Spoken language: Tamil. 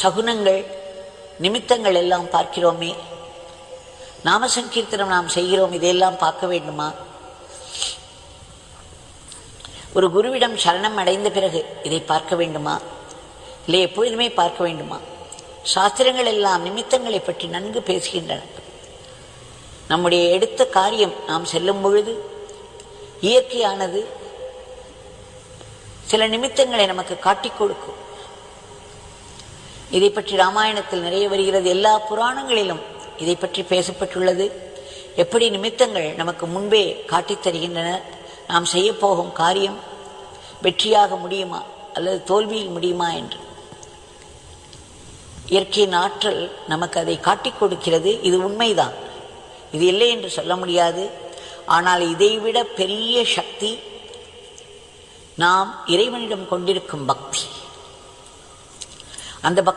சகுனங்கள் நிமித்தங்கள் எல்லாம் பார்க்கிறோமே. நாம சங்கீர்த்தனம் நாம் செய்கிறோம் இதையெல்லாம் பார்க்க வேண்டுமா? ஒரு குருவிடம் சரணம் அடைந்த பிறகு இதை பார்க்க வேண்டுமா? இல்லை எப்பொழுதுமே பார்க்க வேண்டுமா? சாஸ்திரங்கள் எல்லாம் நிமித்தங்களை பற்றி நன்கு பேசுகின்றன. நம்முடைய எடுத்த காரியம் நாம் செல்லும் பொழுது இயற்கையானது சில நிமித்தங்களை நமக்கு காட்டிக் கொடுக்கும். இதை பற்றி ராமாயணத்தில் நிறைய வருகிறது. எல்லா புராணங்களிலும் இதை பற்றி பேசப்பட்டுள்ளது. எப்படி நிமித்தங்கள் நமக்கு முன்பே காட்டித் தருகின்றன? நாம் செய்யப்போகும் காரியம் வெற்றியாக முடியுமா? அல்லது தோல்வியில் முடியுமா என்று? இயற்கையின் ஆற்றல் நமக்கு அதை காட்டிக் கொடுக்கிறது. இது உண்மைதான். இது இல்லை என்று சொல்ல முடியாது. ஆனால் இதைவிட பெரிய சக்தி நாம் இறைவனிடம் கொண்டிருக்கும் பக்தி. அந்த பக்தி